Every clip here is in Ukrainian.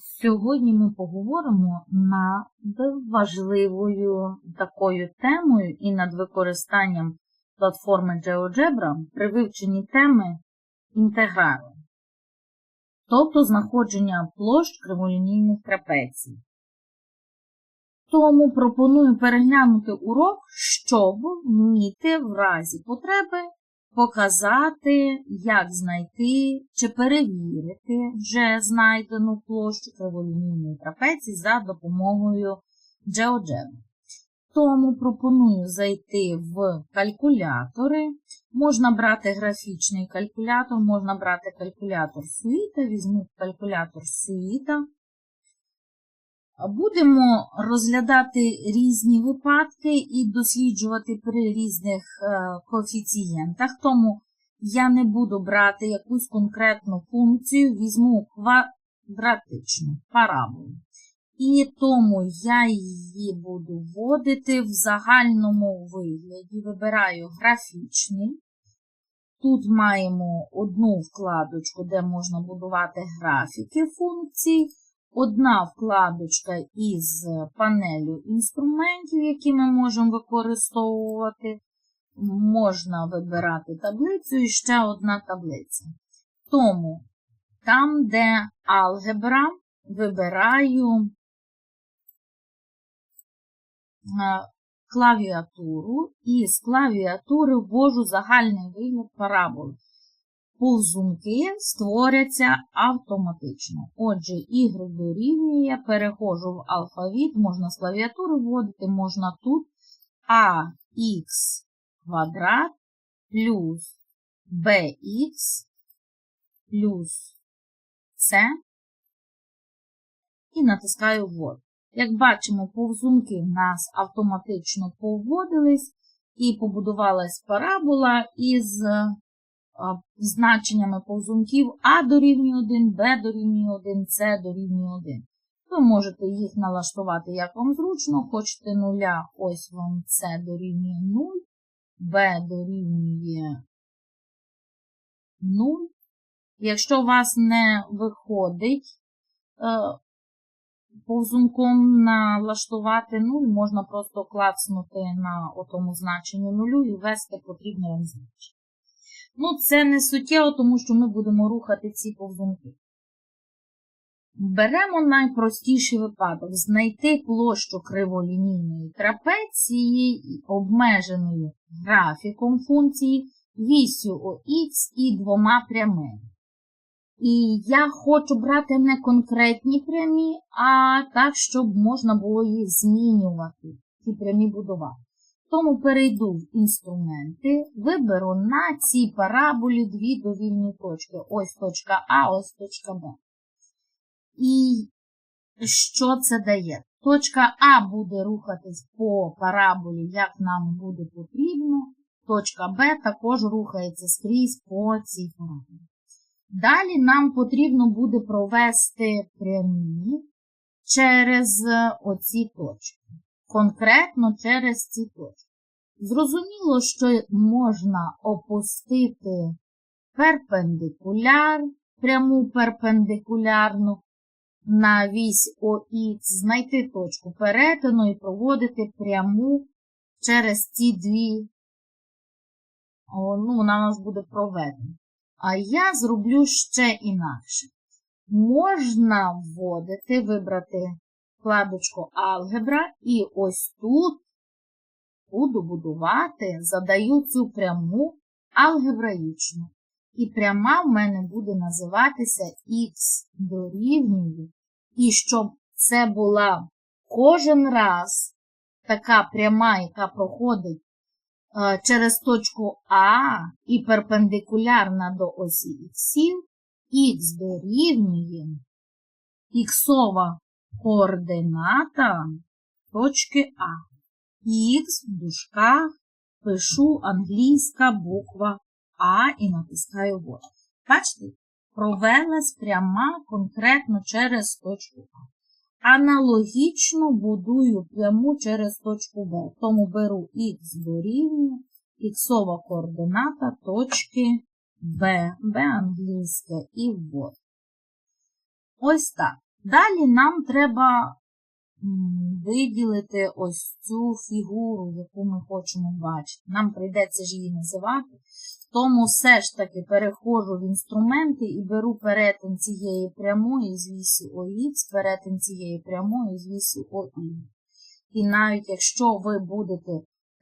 Сьогодні ми поговоримо над важливою такою темою і над використанням платформи GeoGebra при вивченні теми інтеграли, тобто знаходження площ криволінійних трапецій. Тому пропоную переглянути урок, щоб вміти в разі потреби показати, як знайти чи перевірити вже знайдену площу криволінійної трапеції за допомогою GeoGebra. Тому пропоную зайти в калькулятори. Можна брати графічний калькулятор, можна брати калькулятор Суїта, візьму калькулятор Суїта. Будемо розглядати різні випадки і досліджувати при різних е, коефіцієнтах, тому я не буду брати якусь конкретну функцію, візьму квадратичну параболу. І тому я її буду вводити в загальному вигляді. Вибираю графічний. Тут маємо одну вкладочку, де можна будувати графіки функцій одна вкладочка із панелю інструментів, які ми можемо використовувати. Можна вибирати таблицю і ще одна таблиця. Тому, там, де алгебра, вибираю клавіатуру і з клавіатури ввожу загальний вигляд параболи повзунки створяться автоматично. Отже, Y дорівнює, перехожу в алфавіт, можна з клавіатури вводити, можна тут ax квадрат плюс bx плюс c і натискаю ввод. Як бачимо, повзунки в нас автоматично повводились і побудувалась парабола із значеннями повзунків А дорівнює 1, Б дорівнює 1, С дорівнює 1. Ви можете їх налаштувати, як вам зручно. Хочете нуля, ось вам С дорівнює 0, Б дорівнює 0. Якщо у вас не виходить е, повзунком налаштувати 0, можна просто клацнути на отому значенні нулю і ввести потрібне вам значення. Ну, це не суттєво, тому що ми будемо рухати ці повзунки. Беремо найпростіший випадок: знайти площу криволінійної трапеції, обмеженою графіком функції, вісю ОХ і двома прямими. І я хочу брати не конкретні прямі, а так, щоб можна було їх змінювати, ці прямі будувати. Тому перейду в інструменти, виберу на цій параболі дві довільні точки. Ось точка А, ось точка Б. І що це дає? Точка А буде рухатись по параболі, як нам буде потрібно. Точка Б також рухається скрізь по цій параболі. Далі нам потрібно буде провести прямі через оці точки конкретно через ці точки. Зрозуміло, що можна опустити перпендикуляр, пряму перпендикулярну на вісь ОХ, знайти точку перетину і проводити пряму через ці дві, О, ну, вона у нас буде проведена. А я зроблю ще інакше. Можна вводити, вибрати вкладочку Алгебра, і ось тут буду будувати, задаю цю пряму алгебраїчну. І пряма в мене буде називатися Х дорівнює. І щоб це була кожен раз така пряма, яка проходить е, через точку А і перпендикулярна до осі іксів, х дорівнює іксова координата точки А. Х в дужках пишу англійська буква А і натискаю вот. Бачите, провелась пряма конкретно через точку А. Аналогічно будую пряму через точку Б. Тому беру х дорівнює, іксова координата точки Б, Б англійське і ввод. Ось так. Далі нам треба виділити ось цю фігуру, яку ми хочемо бачити. Нам прийдеться ж її називати. Тому все ж таки переходжу в інструменти і беру перетин цієї прямої з вісі ОХ, перетин цієї прямої з вісі ОІ. І навіть якщо ви будете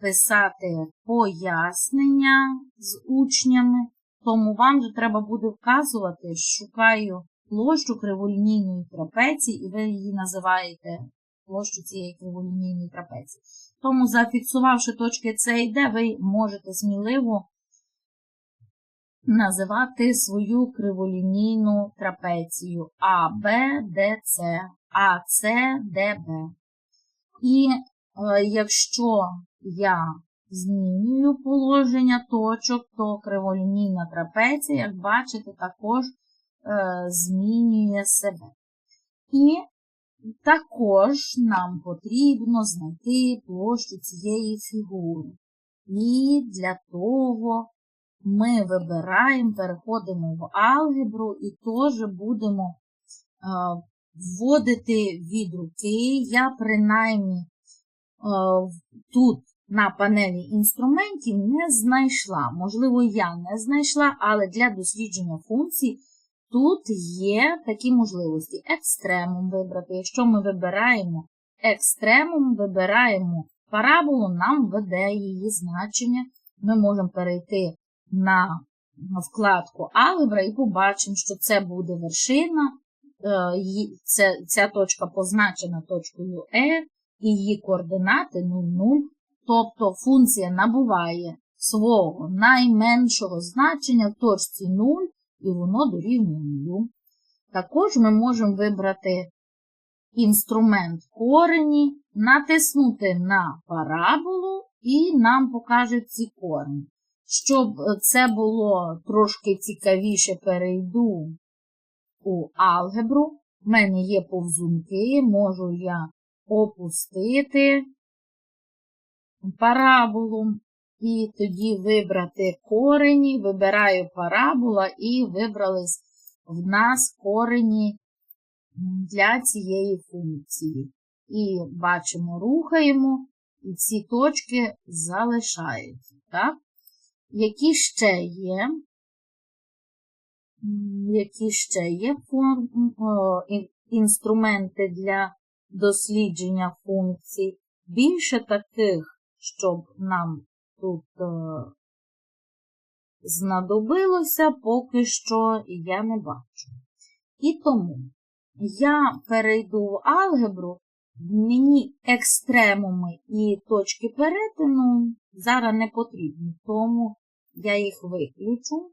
писати пояснення з учнями, тому вам же треба буде вказувати, шукаю площу криволінійної трапеції, і ви її називаєте площу цієї криволінійної трапеції. Тому, зафіксувавши точки С і Д, ви можете сміливо називати свою криволінійну трапецію А, Б, Д, С, А, С, Д, Б. І е, якщо я змінюю положення точок, то криволінійна трапеція, як бачите, також змінює себе. І також нам потрібно знайти площу цієї фігури. І для того ми вибираємо, переходимо в алгебру і теж будемо е, вводити від руки. Я принаймні е, тут на панелі інструментів не знайшла. Можливо, я не знайшла, але для дослідження функцій тут є такі можливості. Екстремум вибрати. Якщо ми вибираємо екстремум, вибираємо параболу, нам веде її значення. Ми можемо перейти на вкладку алгебра і побачимо, що це буде вершина. Це, Ця точка позначена точкою Е, і її координати 0, 0. Тобто функція набуває свого найменшого значення в точці 0, і воно дорівнює 0. Також ми можемо вибрати інструмент корені, натиснути на параболу, і нам покажуть ці корені. Щоб це було трошки цікавіше, перейду у алгебру. У мене є повзунки, можу я опустити параболу, і тоді вибрати корені, вибираю парабола і вибрались в нас корені для цієї функції. І бачимо, рухаємо, і ці точки залишаються. Так? Які ще є? Які ще є інструменти для дослідження функцій? Більше таких, щоб нам тут е, знадобилося, поки що я не бачу. І тому я перейду в алгебру, мені екстремуми і точки перетину зараз не потрібні, тому я їх виключу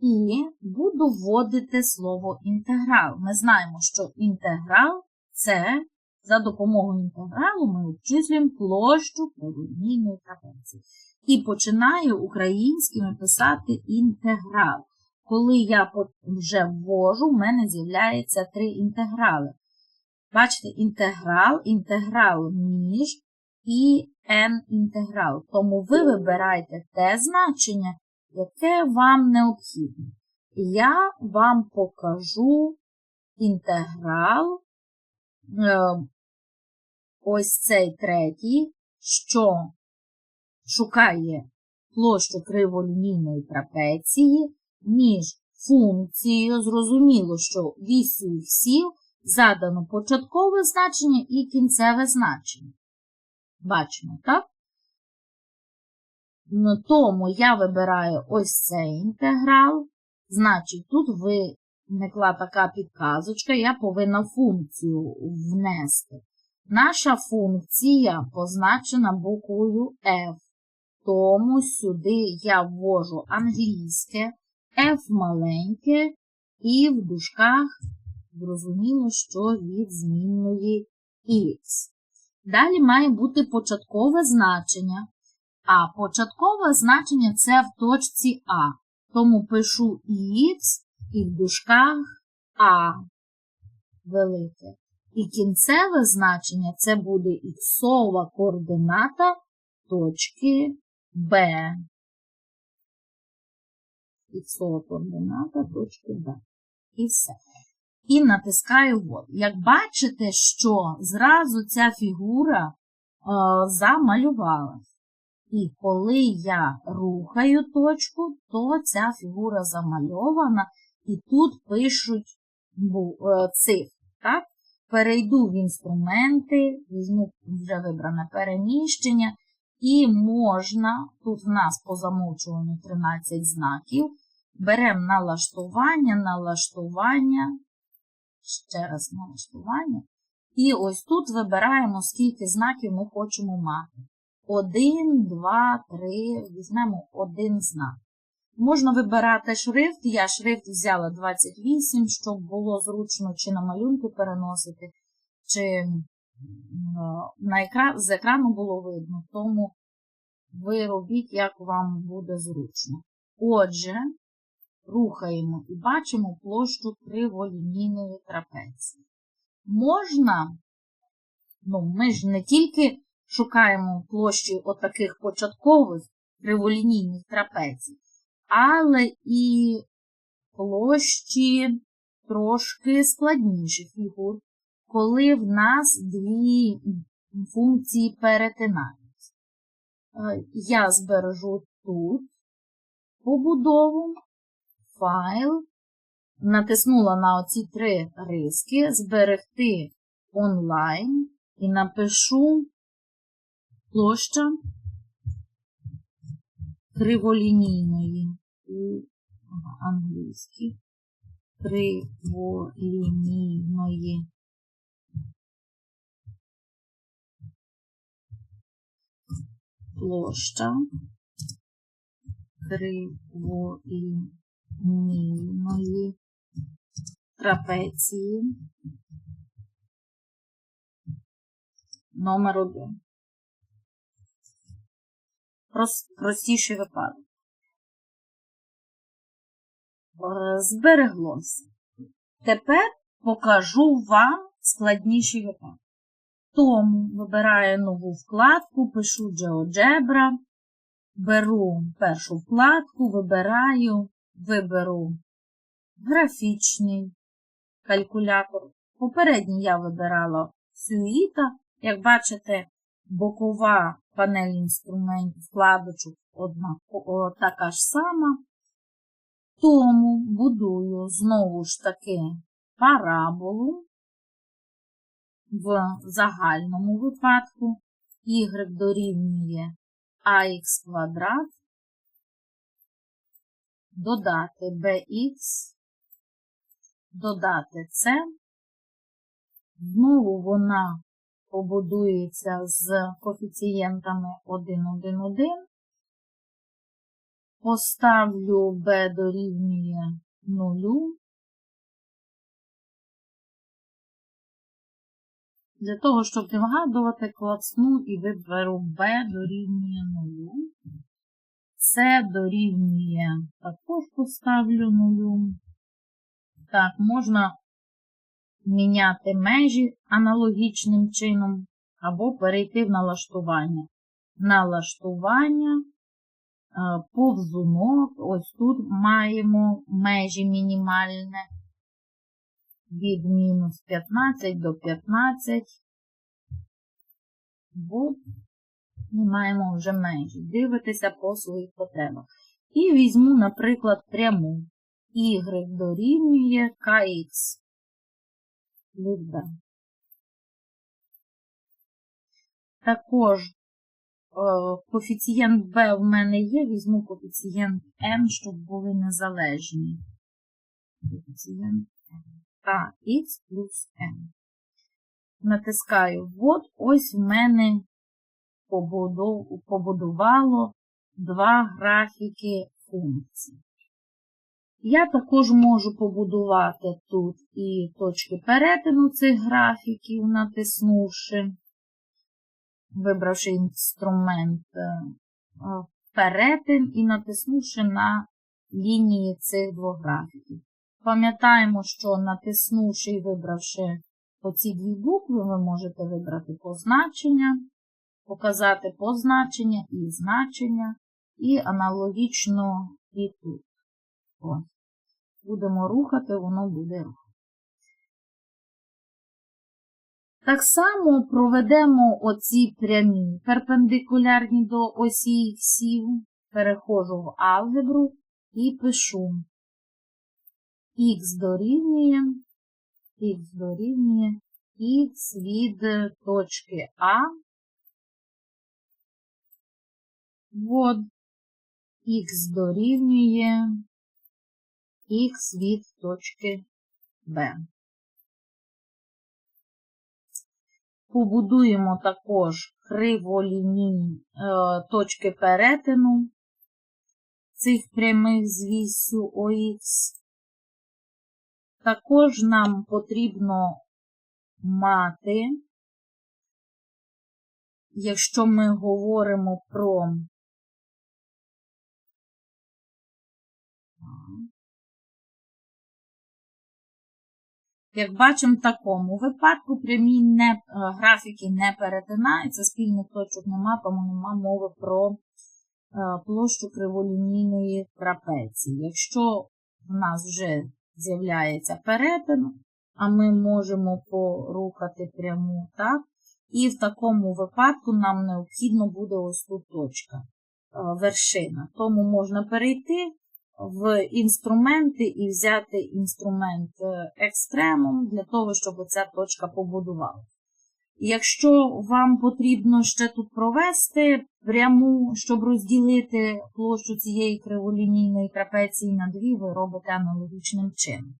і буду вводити слово інтеграл. Ми знаємо, що інтеграл це за допомогою інтегралу ми обчислюємо площу прямолінійної трапеції. І починаю українськими писати інтеграл. Коли я вже ввожу, в мене з'являється три інтеграли. Бачите, інтеграл, інтеграл між і n-інтеграл. Тому ви вибираєте те значення, яке вам необхідне. Я вам покажу інтеграл е, ось цей третій, що шукає площу криволінійної трапеції між функцією, зрозуміло, що вісю всів задано початкове значення і кінцеве значення. Бачимо, так? Тому я вибираю ось цей інтеграл. Значить, тут виникла така підказочка, я повинна функцію внести. Наша функція позначена буквою F. Тому сюди я ввожу англійське, F маленьке, і в дужках зрозуміло, що від змінної X. Далі має бути початкове значення. А початкове значення це в точці А. Тому пишу X і в дужках А велике. І кінцеве значення це буде іксова координата точки Б. Іксова координата точки Б. І все. і натискаю вот. Як бачите, що зразу ця фігура е, замалювалась. І коли я рухаю точку, то ця фігура замальована, і тут пишуть е, цифри. Так? Перейду в інструменти, візьму вже вибране переміщення, і можна, тут в нас по замовчуванню 13 знаків, беремо налаштування, налаштування, ще раз налаштування. І ось тут вибираємо, скільки знаків ми хочемо мати. Один, два, три, візьмемо один знак. Можна вибирати шрифт. Я шрифт взяла 28, щоб було зручно чи на малюнки переносити, чи на екран, з екрану було видно. Тому ви робіть, як вам буде зручно. Отже, рухаємо і бачимо площу криволінійної трапеції. Можна, ну, ми ж не тільки шукаємо площі отаких початкових криволінійних трапецій, але і площі трошки складніших фігур, коли в нас дві функції перетинаються. Е, я збережу тут побудову, файл, натиснула на оці три риски, зберегти онлайн і напишу площа криволінійної англійській криволінійної площа. Криволінійної трапеції. Номер один. Простіший випадок. Збереглося. Тепер покажу вам складніший випадок. Тому вибираю нову вкладку, пишу GeoGebra, беру першу вкладку, вибираю, виберу графічний калькулятор. Попередній я вибирала Suite. Як бачите, бокова панель інструментів, вкладочок одна така ж сама. Тому будую знову ж таки параболу в загальному випадку y дорівнює ax квадрат, додати bx, додати c. Знову вона побудується з коефіцієнтами 1, 1, 1. Поставлю b дорівнює 0. Для того, щоб не вгадувати, клацну і виберу b дорівнює 0. С дорівнює також поставлю 0. Так, можна міняти межі аналогічним чином, або перейти в налаштування. Налаштування, повзунок, ось тут маємо межі мінімальне від мінус 15 до 15. От, ми маємо вже межі. Дивитися по своїх потребах. І візьму, наприклад, пряму y дорівнює kx Любе. Також е, коефіцієнт B в мене є, візьму коефіцієнт N, щоб були незалежні. Коефіцієнт N. Та X плюс N. Натискаю ввод, ось в мене побудувало два графіки функцій. Я також можу побудувати тут і точки перетину цих графіків, натиснувши, вибравши інструмент е, перетин і натиснувши на лінії цих двох графіків. Пам'ятаємо, що натиснувши і вибравши оці дві букви, ви можете вибрати позначення, показати позначення і значення, і аналогічно і тут. Ось будемо рухати, воно буде рухати. Так само проведемо оці прямі перпендикулярні до осі іксів. Переходжу в алгебру і пишу х дорівнює, х дорівнює х від точки А Вод х дорівнює х від точки Б. Побудуємо також криволінійні е, точки перетину цих прямих з вісю ОХ. Також нам потрібно мати, якщо ми говоримо про Як бачимо, в такому випадку прямі не, е, графіки не перетинаються, спільних точок нема, тому нема мови про е, площу криволінійної трапеції. Якщо в нас вже з'являється перетин, а ми можемо порухати пряму, так, і в такому випадку нам необхідно буде ось тут точка, е, вершина. Тому можна перейти в інструменти і взяти інструмент е, екстремум для того, щоб ця точка побудувала. Якщо вам потрібно ще тут провести пряму, щоб розділити площу цієї криволінійної трапеції на дві, ви робите аналогічним чином.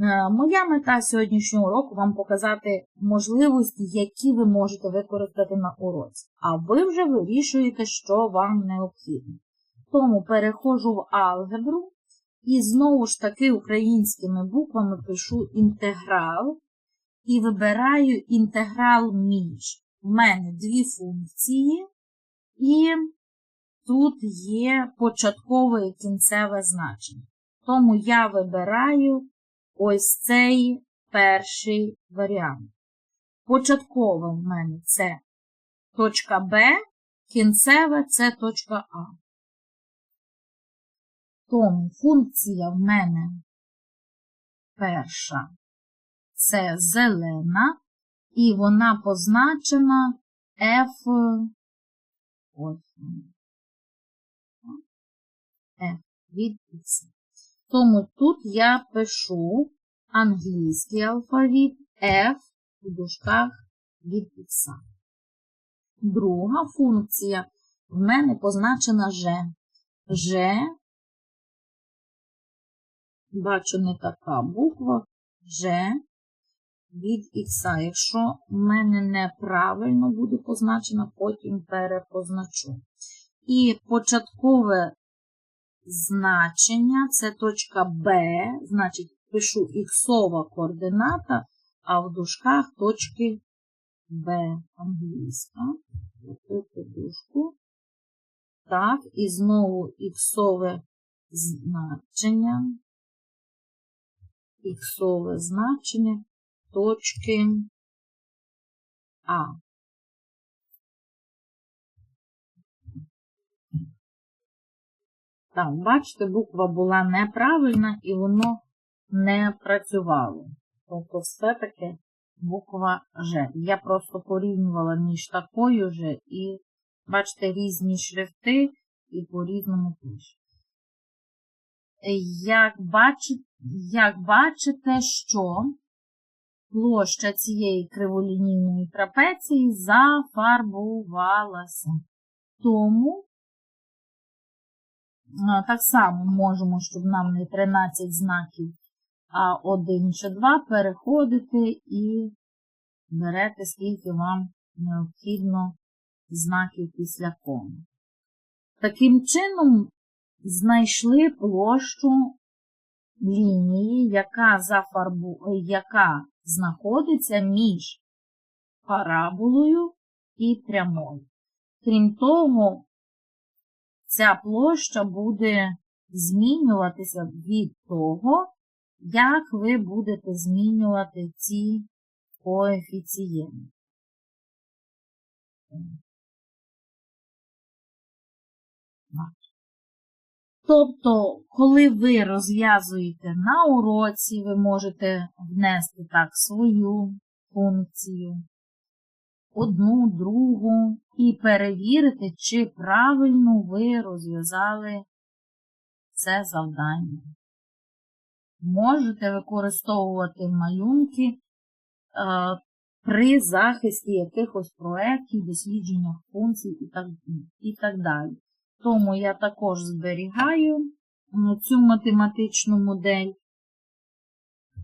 Е, моя мета сьогоднішнього уроку вам показати можливості, які ви можете використати на уроці. А ви вже вирішуєте, що вам необхідно. Тому переходжу в алгебру і знову ж таки українськими буквами пишу інтеграл і вибираю інтеграл між. У мене дві функції, і тут є початкове і кінцеве значення. Тому я вибираю ось цей перший варіант. Початкове в мене це точка Б, кінцеве це точка А. Тому функція в мене перша це зелена, і вона позначена F. Ось. F від X. Тому тут я пишу англійський алфавіт F у дужках від X. Друга функція в мене позначена G. G бачу не така буква G від X. Якщо в мене неправильно буде позначено, потім перепозначу. І початкове значення це точка B, значить, пишу іксова координата, а в дужках точки B англійська. дужку. Так, і знову іксове значення іксове значення точки А. Так, бачите, буква була неправильна і воно не працювало. Тобто, все-таки буква Ж. Я просто порівнювала між такою Ж і, бачите, різні шрифти і по-різному пишу. Як бачите, як бачите, що площа цієї криволінійної трапеції зафарбувалася. Тому так само можемо, щоб нам не 13 знаків, а 1 чи 2 переходити і берете, скільки вам необхідно знаків після кому. Таким чином, знайшли площу лінії, яка зафарбу... яка знаходиться між параболою і прямою. Крім того, ця площа буде змінюватися від того, як ви будете змінювати ці коефіцієнти. Тобто, коли ви розв'язуєте на уроці, ви можете внести так свою функцію, одну, другу, і перевірити, чи правильно ви розв'язали це завдання. Можете використовувати малюнки е, при захисті якихось проєктів, дослідженнях функцій і так, і так далі. Тому я також зберігаю цю математичну модель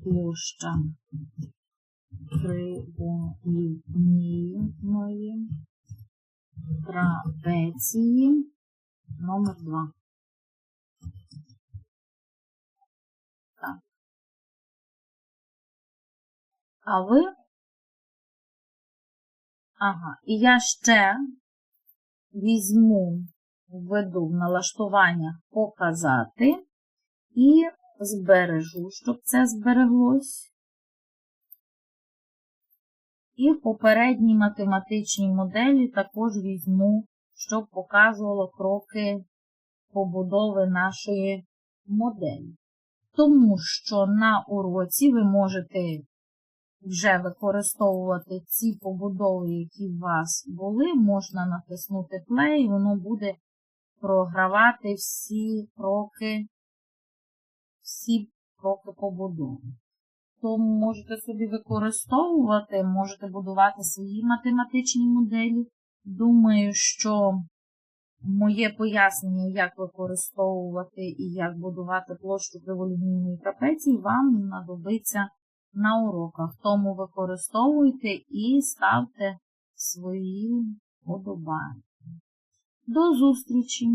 площа криволінійної трапеції номер 2. Так. А ви? Ага, і я ще візьму, введу в налаштуваннях показати і збережу, щоб це збереглось. І в попередній математичній моделі також візьму, щоб показувало кроки побудови нашої моделі. Тому що на уроці ви можете вже використовувати ці побудови, які у вас були, можна натиснути play, і воно буде програвати всі кроки, всі кроки побудови. Тому можете собі використовувати, можете будувати свої математичні моделі. Думаю, що моє пояснення, як використовувати і як будувати площу криволінійної трапеції, вам знадобиться на уроках. Тому використовуйте і ставте свої подобання. До зустрічі!